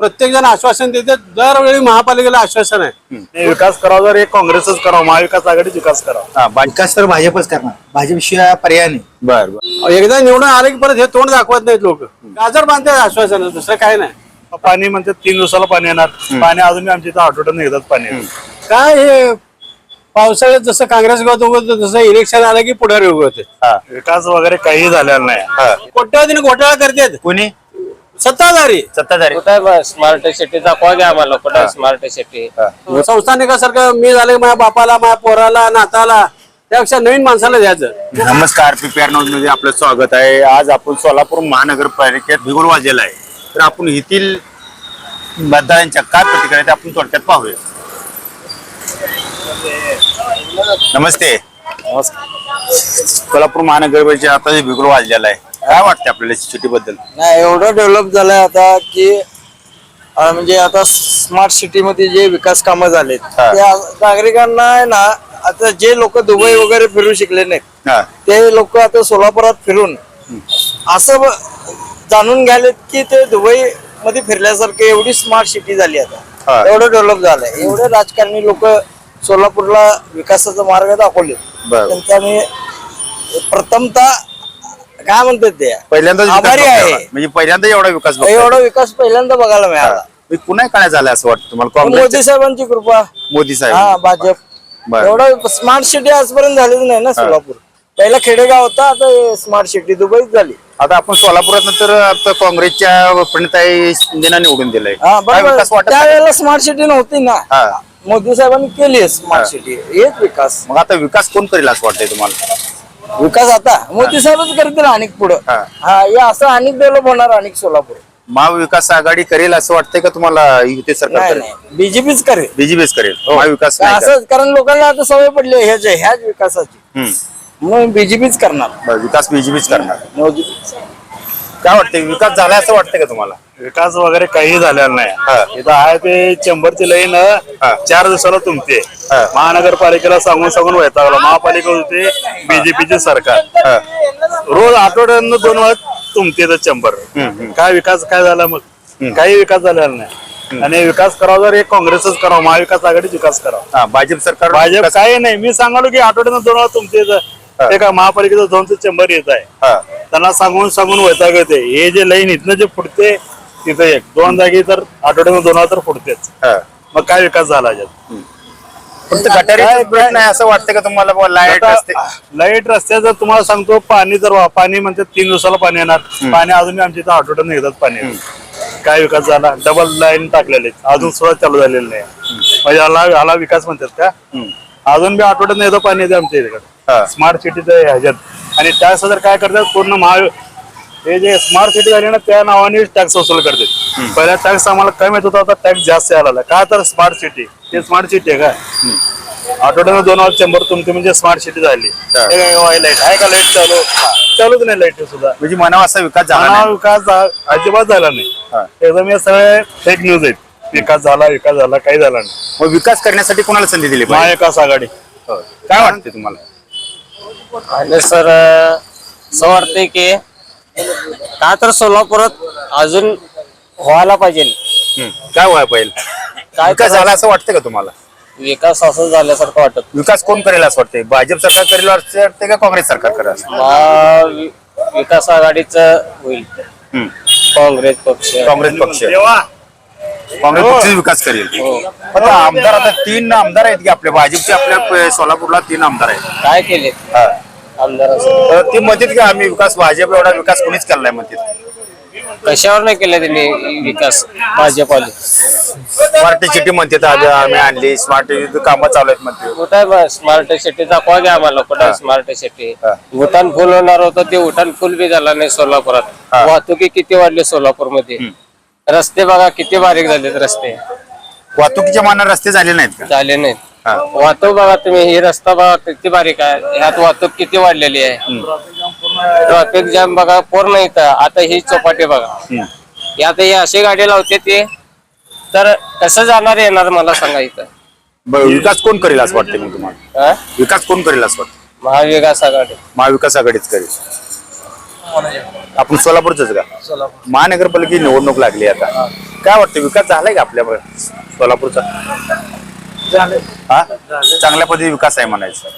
प्रत्येक जण आश्वासन देते दरवेळी महापालिकेला आश्वासन आहे. हे विकास करावा जर एक काँग्रेसच करावं महाविकास आघाडीच विकास करावा. विकास तर भाजपच करणार. भाजपशिवाय पर्याय नाही. बर बर. एकदा निवडून आले की परत हे तोंड दाखवत नाहीत लोक. गाजर बांधतात आश्वासन दुसरं काय नाही. पाणी म्हणते तीन दिवसाला पाणी येणार. पाणी अजून आमच्या इथं आठवड्यात एकदाच पाणी. काय हे पावसाळ्यात जसं काँग्रेस गवत उगवतं तसं इलेक्शन आलं की पुढारी उगवते. विकास वगैरे काही झालेला नाही. कोट्यावधीने घोटाळा करतात. कोणी? सत्ताधारी. सत्ताधारी. कुठे बस स्मार्ट सिटी? दाखवा घ्या आम्हाला कुठे स्मार्ट सिटी? संस्थानिकासारखं मी झाले माझ्या बापाला माझ्या पोराला नाताला त्यापेक्षा नवीन माणसाला द्यायचं. नमस्कार पीपीआर न्यूजमध्ये आपलं स्वागत आहे. आज आपण सोलापूर महानगरपालिकेत भिगुर वाजेला आहे. तर आपण येथील मतदारांच्या काय प्रतिक्रिया ते आपण थोडक्यात पाहूया. नमस्ते. सोलापूर महानगरपालिकेच्या आता जे भिगुर वाजलेला आहे. काय वाटतं आपल्याला सिटी बद्दल नाही एवढं डेव्हलप झालंय आता की अं, म्हणजे आता स्मार्ट सिटी मध्ये जे विकास कामं झालेत हा. त्या नागरिकांना आहे ना आता जे लोक दुबई वगैरे फिरू शिकले नाहीत हा ते लोक आता सोलापुरात फिरून असं ब- जाणून घ्यालेत की ते दुबई मध्ये फिरल्यासारखं एवढी स्मार्ट सिटी झाली हा. आता एवढं डेव्हलप झालंय एवढे राजकारणी लोक सोलापूरला विकासाचा मार्ग दाखवले बरं. त्यांनी प्रथमतः काय म्हणतात ते? पहिल्यांदाच विकास आभारी आहे. म्हणजे पहिल्यांदा एवढा विकास. एवढा विकास पहिल्यांदा बघायला मिळाला. मी पुन्हा काय झालं असं वाटतं तुम्हाला. मोदी काँग्रेस साहेबांची कृपा. मोदी हा साहेब भाजप. बरं. एवढं स्मार्ट सिटी आजपर्यंत झालीच नाही ना सोलापूर. पहिला खेडेगाव होता आता स्मार्ट सिटी दुबईच झाली. आता आपण सोलापुरात तर आता काँग्रेसच्या प्रणिताई शिंदेना निवडून दिलंय. हा काय बरोबर. विकास वाटत नाही? त्यावेळेला स्मार्ट सिटी नव्हती ना. हा. मोदी साहेबांनी केली स्मार्ट सिटी हेच विकास. मग आता विकास कोण करेल असं वाटतंय तुम्हाला? विकास आता. मोदी साहेबच करतील अनेक पुढं. हा. हा हे असं अनेक डेव्हलप होणार अनेक सोलापूर. महाविकास आघाडी करेल असं वाटतंय का तुम्हाला युती सरकार नाही करेल? नाही. बीजेपीच करेल. बीजेपीच करेल. महाविकास नाही करेल. असंच कारण लोकांना आता सवय पडली आहे ह्याच्या ह्याच विकासाची. हम्म. म्हणून बीजेपीच करणार. बरं, विकास बीजेपीच करणार. मोदी काय वाटतंय विकास झाला असं वाटतंय का तुम्हाला? विकास वगैरे काही झालेला हा. नाही इथं आहे ते चेंबरची लाईन हा. चार दिवसाला तुमते हा. महानगरपालिकेला सांगून सांगून वैतागला महापालिका होते बीजेपीचे सरकार. हा. रोज आठवड्यानं दोन वेळा तुमते इथं चेंबर. काय विकास काय झाला मग? काही विकास झालेला नाही. आणि विकास करावा जर एक काँग्रेसच करावा महाविकास आघाडीच विकास करावा. हा भाजप सरकार भाजप काही नाही. मी सांगालो की आठवड्यानं दोन वेळा तुमचे एका महापालिकेचं दोन चेंबर येत आहे. हा. त्यांना सांगून सांगून वैताग येते. हे जे लाईन इथनं जे फुटते तिथं एक दोन जागी तर आठवड्यानं दोन तर फुटतेच. हा. मग काय विकास झाला याच्यात? फक्त प्रश्न आहे असं वाटतंय का तुम्हाला बुवा? लाइट असते लाइट रस्त्याचं तुम्हाला सांगतो पाणी जर वा- पाणी म्हणते तीन दिवसाला पाणी येणार. पाणी अजून आमच्या इथं आठवड्यानं एकदाच पाणी येणार काय विकास झाला? डबल लाईन टाकलेले. अजून सुद्धा चालू झालेलं नाही. म्हणजे ह्याला ह्याला विकास म्हणतात का अजून बी आठवड्यात एकदा पाणी येते आमच्या हा. इकडे स्मार्ट सिटीचं ह्याच्यात. आणि टॅक्स जर काय करतात पूर्ण महा हे जे स्मार्ट सिटी झाली ना त्या नावाने टॅक्स वसूल करते पहिला टॅक्स आम्हाला कमी येत होता आता टॅक्स जास्त यायला लागला. का तर स्मार्ट सिटी ते स्मार्ट सिटी आहे का? आठवड्यानं दोन वाज चेंबर तुमची म्हणजे स्मार्ट सिटी झाली. लाइट आहे का लाइट चालू? चालूच नाही लाइट सुद्धा. म्हणजे मनावा असा विकास झाला विकास अजिबात झाला नाही. एकदम हे सगळे फेक न्यूज आहेत विकास झाला विकास झाला काही झाला नाही. मग विकास करण्यासाठी कोणाला संधी दिली महाविकास आघाडी. हो. काय वाटते तुम्हाला? आणि सर असं वाटतंय की का तर सोलापुरात अजून व्हायला पाहिजे. हम्म. काय व्हायला पाहिजे? काय विकास झाला असं वाटतं का तुम्हाला? विकास असं झाल्यासारखं वाटत विकास कोण करेल असं वाटतंय? भाजप सरकार करेल असं वाटतंय का काँग्रेस सरकार करेल असं? विकास आघाडीच होईल. हम्म. काँग्रेस पक्ष. काँग्रेस पक्ष. काँग्रेस पक्ष विकास करेल. आता आमदार आता तीन आमदार आहेत की आपल्या भाजपचे आपल्या सोलापूरला तीन आमदार आहेत. काय केले? हा. आमदार असं तर ते म्हणतात की आम्ही विकास भाजप एवढा विकास कोणीच केला नाही म्हणतात कशावर नाही केला त्यांनी विकास? भाजपाले स्मार्ट सिटी म्हणतात आज आम्ही आणली. स्मार्ट कामं चालू आहेत म्हणते. कुठे स्मार्ट सिटी दाखवा घ्या आम्हाला कुठे स्मार्ट सिटी? हा. उठाण फुल होणार होतं ते उठाण फुल बी झाला नाही सोलापुरात. हा. वाहतुकी किती वाढली सोलापूरमध्ये रस्ते बघा किती बारीक झालेत रस्ते. वाहतुकीच्या माना रस्ते झाले नाहीत का? झाले नाहीत. हा. वाहतूक बघा तुम्ही ही रस्ता बघा किती बारीक आहे. ह्यात वाहतूक किती वाढलेली आहे. ट्रॅफिक जॅम बघा पूर्ण इथं. आता ही चौपाटी बघा. हम्म. हे आता ही अशी गाडी लावते ते. तर कसं जाणार येणार मला सांगा इथं. बरं, विकास कोण करेल असं वाटतं मग तुम्हाला? हा? विकास कोण करेल असं वाटतं महाविकास आघाडी. महाविकास आघाडीच करेल. आपण सोलापूरच का? महानगरपालिकेची निवडणूक लागली आता. काय वाटतं विकास झालाय का आपल्या सोलापूरचा? हा? चांगल्या पद्धती विकास आहे म्हणायचं.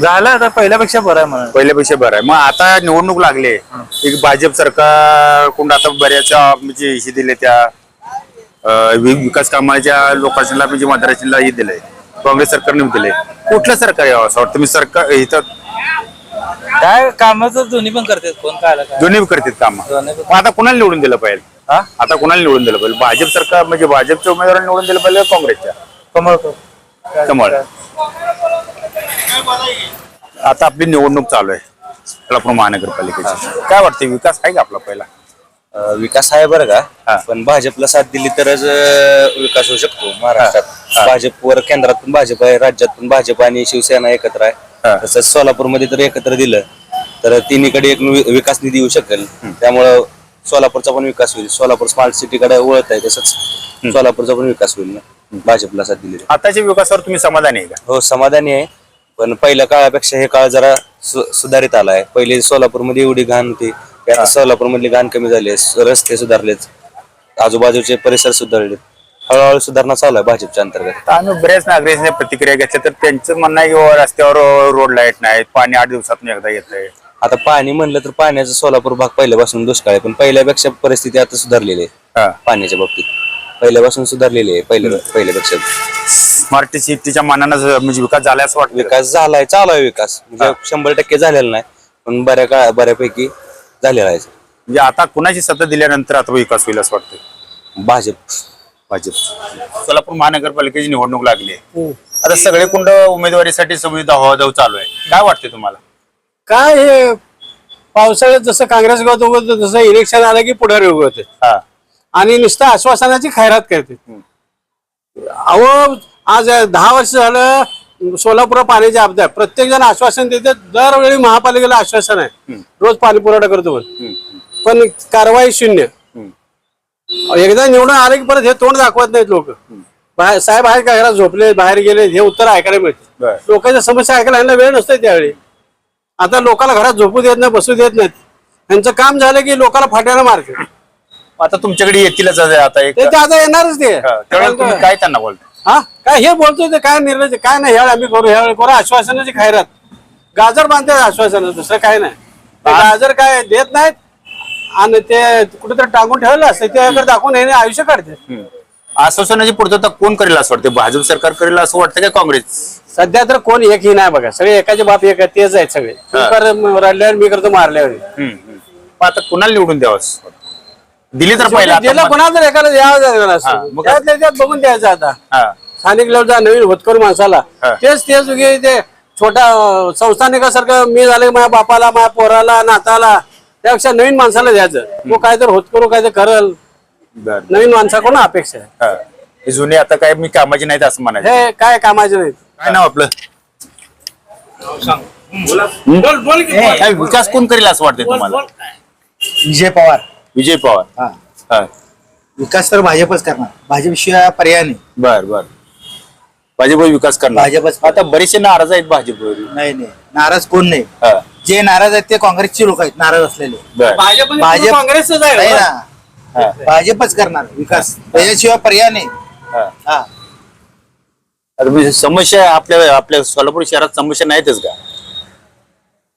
झालं आता पहिल्यापेक्षा बरं आहे म्हणा पहिल्यापेक्षा बरं आहे. मग आता निवडणूक लागली. एक भाजप सरकार कोण आता बऱ्याच म्हणजे हे दिले त्या अं, वि- विकास कामाच्या लोकांना म्हणजे मतदारांना हे दिलंय. काँग्रेस सरकारने दिले कुठलं सरकार यावं असं वाटतं? मी सरकार इथं काय कामाचं दोन्ही पण करतात कोण काय आलं काय? दोन्ही करतात काम. मग आता कुणाला निवडून दिलं पाहिजे? हा? आता कुणाला निवडून दिलं पाहिजे? भाजप सरकार म्हणजे भाजपच्या उमेदवारांना निवडून दिलं पाहिजे का काँग्रेसच्या? कमळ कमळ. आता आपली निवडणूक चालू आहे सोलापूर महानगरपालिकेची. काय वाटतं विकास आहे का आपला पहिला? अ, विकास आहे बरं हा. का पण भाजपला साथ दिली तरच अ, विकास होऊ शकतो महाराष्ट्रात. भाजपवर केंद्रात पण भाजप आहे राज्यात पण भाजप आणि शिवसेना एकत्र. आहे. तसंच सोलापूरमध्ये तर एकत्र दिलं तर तिन्हीकडे एक विकास निधी येऊ शकेल. त्यामुळं सोलापूरचा पण विकास होईल. सोलापूर स्मार्ट सिटीकडे वळत आहे तसंच सोलापूरचा पण विकास होईल ना भाजपला साथ दिली. आताच्या विकासावर तुम्ही समाधानी आहे का? हो समाधानी आहे. पण पहिल्या काळापेक्षा हे काळ जरा सुधारित आला आहे. पहिले सोलापूरमध्ये एवढी घाण होती आता सोलापूरमधली घाण कमी झाली रस्ते सुधारलेत आजूबाजूचे परिसर सुधारले हळूहळू सुधारणा चालू आहे भाजपच्या अंतर्गत. तर आम्ही बऱ्याच नागरिकांनी प्रतिक्रिया घेतल्या तर त्यांचं म्हणणं आहे की बाबा रस्त्यावर रोड लाइट नाहीत पाणी आठ दिवसातून एकदा येतंय. आता पाणी म्हणलं तर पाण्याचा सोलापूर भाग पहिल्यापासून दुष्काळ आहे पण पहिल्यापेक्षा परिस्थिती आता सुधारलेली आहे हा. पाण्याच्या बाबतीत. पहिल्यापासून सुधारलेली आहे पहिल्या पहिल्यापेक्षा. स्मार्ट सिटीच्या मानानं म्हणजे विकास झाला असं वाटतं. विकास झालाय चालू आहे विकास. म्हणजे शंभर टक्के झालेला नाही पण बऱ्या काळ बऱ्यापैकी झालेला आहे. म्हणजे आता कुणाची सत्ता दिल्यानंतर आता विकास होईल असं वाटतं भाजप. भाजप. सोलापूर महानगरपालिकेची निवडणूक लागली आहे. आता सगळे कुंड उमेदवारीसाठी सगळी धावाधाव चालू आहे. काय वाटते तुम्हाला? काय हे पावसाळ्यात जसं काँग्रेस गवत उगवतं तसं इलेक्शन आलं की पुढारी उगवते. हा. आणि नुसतं आश्वासनाची खैरात करते. अहो आज दहा वर्ष झालं सोलापूर पाण्याची आपदा आहे प्रत्येक जण आश्वासन देते दरवेळी महापालिकेला आश्वासन आहे. रोज पाणी पुरवठा करतो. पण कारवाई शून्य. एकदा निवडून आले की परत हे तोंड दाखवत नाहीत लोक. साहेब आहेत का घरात? झोपले बाहेर गेले हे उत्तर ऐकायला मिळते. लोकांच्या समस्या ऐकायला यांना वेळ नसतोय त्यावेळी. आता लोकांना घरात झोपू देत नाही बसू देत नाहीत. यांचं काम झालं की लोकांना फाट्याला मारते आता तुमच्याकडे येतीलच आता एक ते आता येणारच ते. त्यावेळेला तुम्ही काय त्यांना बोलता? हा? काय हे बोलतोय ते काय निर्णय काय नाही ह्यावेळी आम्ही करू ह्यावेळी करू आश्वासनाची खैरात गाजर बांधतात आश्वासन दुसरं काय नाही. गाजर काय देत नाहीत आणि ते कुठेतरी टाकून ठेवलं असतं ते दाखवून हे आयुष्य काढते. आश्वासनाची पूर्तता कोण करेल असं वाटतं? भाजप सरकार करेल असं वाटतं का काँग्रेस? सध्या तर कोण एकही नाही बघा सगळे एकाचे बाप एक आहे, तेच आहेत सगळे. तू कर रडल्यावर मी करतो मारल्यावर. हम्म, हम्म. मग आता कुणाला निवडून द्यावं असं वाटतं? दिली तर पहिला आता ज्याला मत- कोणाला तर एकाला द्यावं लागणार हा, असं मग त्यातल्या त्यात बघून द्यायचं आता. हा, स्थानिक लेवलचा नवीन होतकरू माणसाला. हा. तेच तेच उगे ते छोटा अं, संस्थानिकासारखं मी झाले माझ्या बापाला माझ्या पोराला नाताला. त्यापेक्षा नवीन माणसाला द्यायचं. तो काय तर होतकरू काय तर करल. बरं. नवीन माणसाकडून अपेक्षा आहे? हा. हे जुने आता काय मी कामाची नाहीत असं म्हणायचं. हे काय कामाचे नाही काय नाव आपलं? हम्म? काय विकास कोण करेल असं वाटतंय तुम्हाला? विजय पवार. विजय पवार. हा. हा. विकास तर भाजपच करणार. भाजपशिवाय पर्याय नाही. बर बर. भाजप विकास करणार. भाजपच. आता बरेचसे नाराज आहेत भाजपवर. नाही नाही. नाराज कोण नाही? हा. जे नाराज आहेत ते काँग्रेसचे लोक आहेत नाराज असलेले. बर. भाजप भाजप- काँग्रेसच नाही आहे ना. भाजपच करणार विकास. त्याच्याशिवाय पर्याय नाही. हा. हा. आता म्हणजे समस्या आपल्या आपल्या सोलापूर शहरात समस्या नाहीतच का?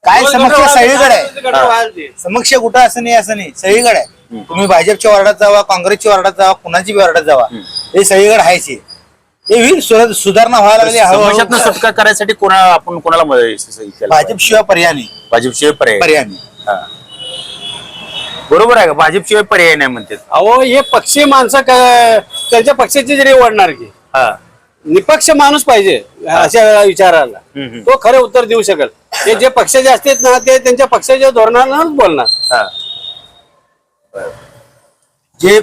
काय समस्या सगळीकडे आहे? समस्या कुठं असं नाही असं नाही. सगळीकडे आहे. तुम्ही भाजपच्या वार्डात जावा काँग्रेसच्या वार्डात जावा कुणाची बी वार्डात जावा. हे सगळीकडे आहेच हे. हे होईल सुधार- सुधारणा व्हायला लागली समस्यातनं हळूहळू. सुटका करायसाठी कोणा आपण कोणाला मदत केलं पाहिजे? भाजपशिवाय पर्याय नाही. भाजपशिवाय पर्याय पर्याय नाही. हा. बरोबर आहे का? भाजपशिवाय पर्याय नाही म्हणते अहो हे पक्षी माणसं त्यांच्या पक्षाची जरी ओढणार की हा. निपक्ष माणूस पाहिजे अशा विचाराला. हम्म, हम्म. तो खरे उत्तर देऊ शकेल. ते जे पक्षाचे असतात ना ते त्यांच्या पक्षाच्या धोरणानं बोलणार. हा. जे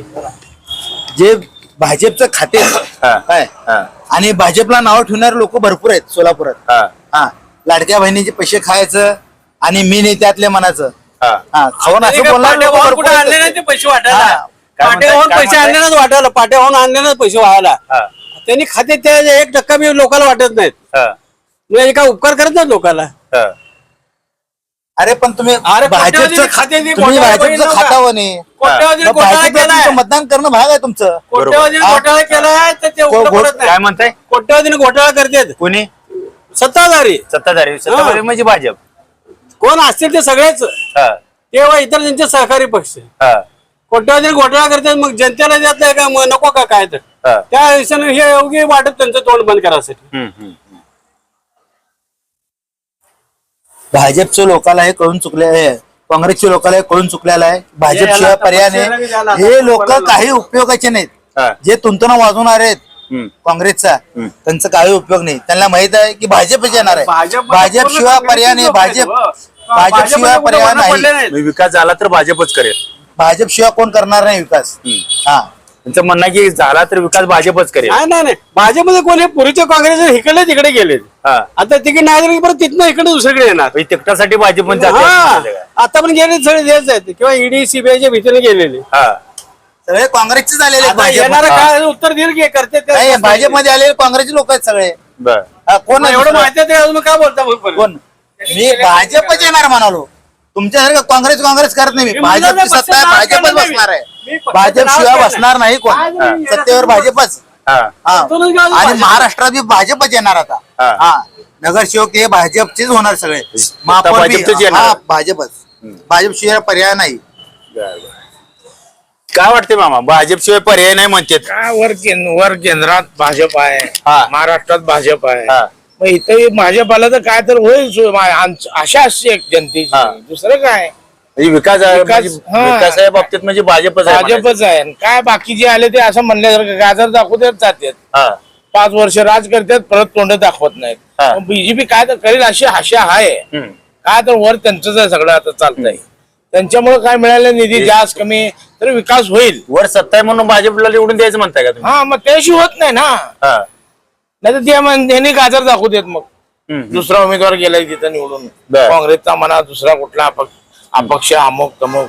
जे भाजपचं खाते. हा. काय? हा. आणि भाजपला नाव ठेवणारे लोक भरपूर आहेत सोलापुरात. हा. हा. लाडक्या बहिणीचे पैसे खायचं आणि मी नाही त्यातले मनाचं हा. हा. खाऊन असं बोलणार. नाही ते पैसे वाटायला? हा. काय पाट्यावर म्हणताय? पैसे वाटायला. व्हायला. त्यांनी खाते ते एक टक्का बी लोकांना वाटत नाहीत. म्हणजे काय उपकार करत नाहीत लोकांना हा. अरे पण तुम्ही अरे भाजपचं खात्याची तुम्ही भाजपचं खातावं नाही मग भाजपला तुमचं मतदान करणं भाग आहे तुमचं. कोट्यावधीने. घोटाळा केलाय तर ते पडत नाही. काय म्हणताय? कोट्यावधीने घोटाळा करतात. कोणी? सत्ताधारी. सत्ताधारी सत्ताधारी म्हणजे भाजप. कोण असतील ते सगळेच. हा. तेव्हा इतर त्यांचे सहकारी पक्ष. हा. कोट्यावधी घोटाळा करतात मग जनतेला देत नाही का? मग नको का काय तर? हा. त्या हिशोबाने हे योग्य वाटत त्यांचं तोंड बंद करायसाठी हम्म, हम्म. भाजपच्या लोकांना हे कळून चुकले आहे. काँग्रेसच्या लोकांना हे कळून चुकलेलं आहे. भाजपशिवाय पर्याय नाही. हे लोक काही उपयोगाचे नाहीत. हा. जे तुंतन वाजवणार आहेत. काँग्रेसचा त्यांचा काही उपयोग नाही. त्यांना माहीत आहे की भाजपच येणार आहे. भाजप- भाजपशिवाय पर्याय नाही. भाजप भाजपशिवाय पर्याय नाही. विकास झाला तर भाजपच करेल. भाजपशिवाय कोण करणार नाही विकास? हा. त्यांचं म्हणणं की झाला तर विकास भाजपच करेल. नाही नाही भाजपमध्ये कोणी पूर्वीचे काँग्रेस इकडे तिकडे गेले. हा आता तिकडे नाही गेले की परत तिथनं इकडे दुसरीकडे येणार. म्हणजे तिकटासाठी भाजप पण जाते हा. असं? आता पण गेले सगळे देश आहेत. किंवा ईडी सीबीआयच्या भीतीने गेलेले. हा. सगळे काँग्रेसचे झालेले आहेत आता भाजप. येणारं काय उत्तर देईल की करते ते. नाही भाजपमध्ये आलेले काँग्रेसचे लोक आहेत सगळे. बर. हा, कोण मग एवढं? माहिती आहे ते अजून काय बोलता मग परत? कोण? मी भाजपच येणार म्हणालो. तुमच्यासारखं काँग्रेस काँग्रेस करत नाही मी. मी म्हणलं भाजपची ना, सत्ता आहे पक्षाचं नाव भाजपच काढलं बसणार नाही. आहे. मी पक्षाचं भाजप नाव शिवाय काढलं. बसणार नाही कोण. हा, सत्तेवर भाजपच. हा. हा. आणि भाजप. महाराष्ट्रात बी भाजपच येणार आता. हा. हा. नगरसेवक ते भाजपचेच होणार सगळे. महापौर बी- भाजपचेच येणार. हा, भाजपच. भाजप शिवाय पर्याय नाही. काय वाटते मामा? भाजप शिवाय पर्याय नाही म्हणतात. काय वर केंद्र वर केंद्रात भाजप आहे. हा. महाराष्ट्रात भाजप आहे. हा. मग इथं भाजप आलं तर काय तर होईल सो- मा- आमच- आशा असते एक जनतेची. हा. दुसरं काय? म्हणजे विकास आहे- विकास- म्हणजे हा. विकासाच्या बाबतीत म्हणजे भाजपच आहे म्हणायचं. भाजपच आहे. आणि काय बाकीचे आले ते असं म्हणल्यासारखं गाजर दाखवतात जातात. हा. पाच वर्ष राज करतात परत तोंड दाखवत हा. नाहीत बीजेपी काय तर करेल अशी आशा आहे. हम्म. काय तर वर त्यांचंच आहे सगळं आता चालतंय. त्यांच्यामुळे काय मिळालं निधी जास्त कमी तर विकास होईल. वर सत्ता आहे म्हणून भाजपला निवडून द्यायचं म्हणताय का तुम्ही? हा मग त्याशी होत नाही ना. हा. नाही तर ते म्हण- त्यांनी गाजर दाखवू देत मग. हम्म. दुसरा उमेदवार गेलाय तिथं निवडून. बर. काँग्रेसचा म्हणा दुसरा कुठला अपक्ष अपक्ष अमुक तमुक.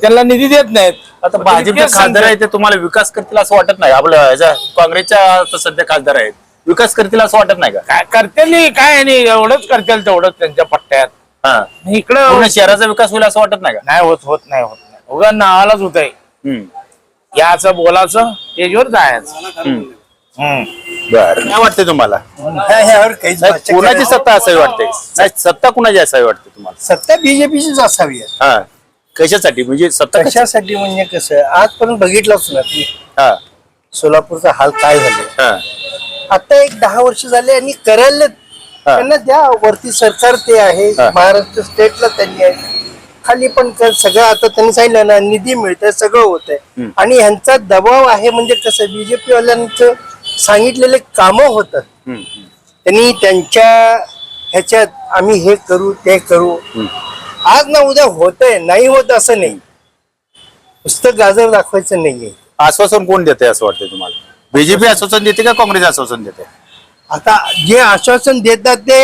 त्यांना निधी देत नाहीत. आता मग भाजपचे खासदार सांगतात. आहे ते तुम्हाला विकास करतील असं वाटत नाही. आपलं ह्याच्या काँग्रेसच्या आता सध्या खासदार आहेत. विकास करतील असं वाटत नाही का? काय करतील काय नाही एवढंच करतील तेवढंच त्यांच्या पट्ट्यात. हा. इकडं पूर्ण शहराचा विकास होईल असं वाटत नाही का? नाही होत होत नाही होत नाही. उगा नावालाच होत आहे हम्म. याचं बोलाचं त्याच्यावर जायचं. हम्म. हम्म. बर. काय वाटते तुम्हाला? ह्या- ह्यावर काहीच नाही, भाष्य कोणाची. सत्ता असावी वाटते नाही सत्ता कुणाची असावी वाटते तुम्हाला? सत्ता बीजेपीचीच असावी आहे. हा. कशासाठी? म्हणजे सत्ता कशा? कशासाठी म्हणजे कसं? आजपर्यंत बघितलंच ना तुम्ही? हा. सोलापूरचा हाल काय झाले? हा. आता एक दहा वर्ष झाले आणि करायला त्यांना द्या वरती सरकार ते आहे हा. महाराष्ट्र स्टेटला त्यांनी आहे. खाली पण सगळं आता त्यांनी सांगितलं ना निधी मिळतंय सगळं होत आहे आणि ह्यांचा दबाव आहे म्हणजे कसं? बीजेपी वाल्यांचं सांगितलेले कामं होतात. त्यांनी त्यांच्या ह्याच्यात आम्ही हे करू ते करू. आज ना उद्या होतंय नाही होत असं नाही. नुसतं गाजर दाखवायचं नाहीये. आश्वासन कोण देते असं वाटतं तुम्हाला? बीजेपी आश्वासन देते का काँग्रेस आश्वासन देते? आता जे आश्वासन देतात ते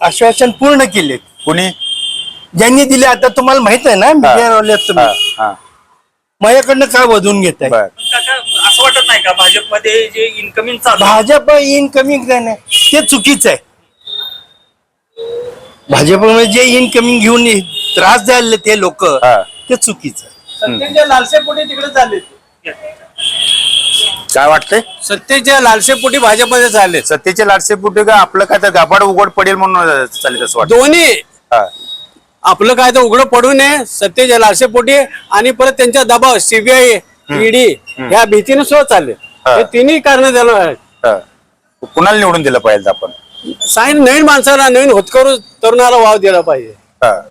आश्वासन पूर्ण केले कुणी? ज्यांनी दिले आता तुम्हाला माहीत आहे ना तुम्ही. माझ्याकडनं काय वधून घेत आहे असं वाटत नाही का भाजपमध्ये जे इन्कमिंग चालू भाजप इनकमिंग ते चुकीचं आहे. भाजपमध्ये जे इनकमिंग घेऊन त्रास द्यायला ते लोक हा. ते चुकीचं आहे. सत्तेच्या लालसेपोटी तिकडे चालले. काय वाटतंय? सत्तेच्या लालसेपोटी भाजपमध्ये चालले. सत्तेचे लाडसे पुटे का? आपलं काय तर गाभाड उघड पडेल म्हणून चालेल असं वाटतं दोन्ही. हा. आपलं काय तर उघडं पडू नये सत्तेच्या लालसेपोटी आणि परत त्यांचा दबाव सीबीआय ईडी ह्या भीतीने सुद्धा चालले. हा. तिन्ही कारण त्याला हा. कुणाला निवडून दिलं पाहिजे आपण? साईन नवीन माणसाला नवीन होतकरू तरुणाला वाव दिला पाहिजे. हा.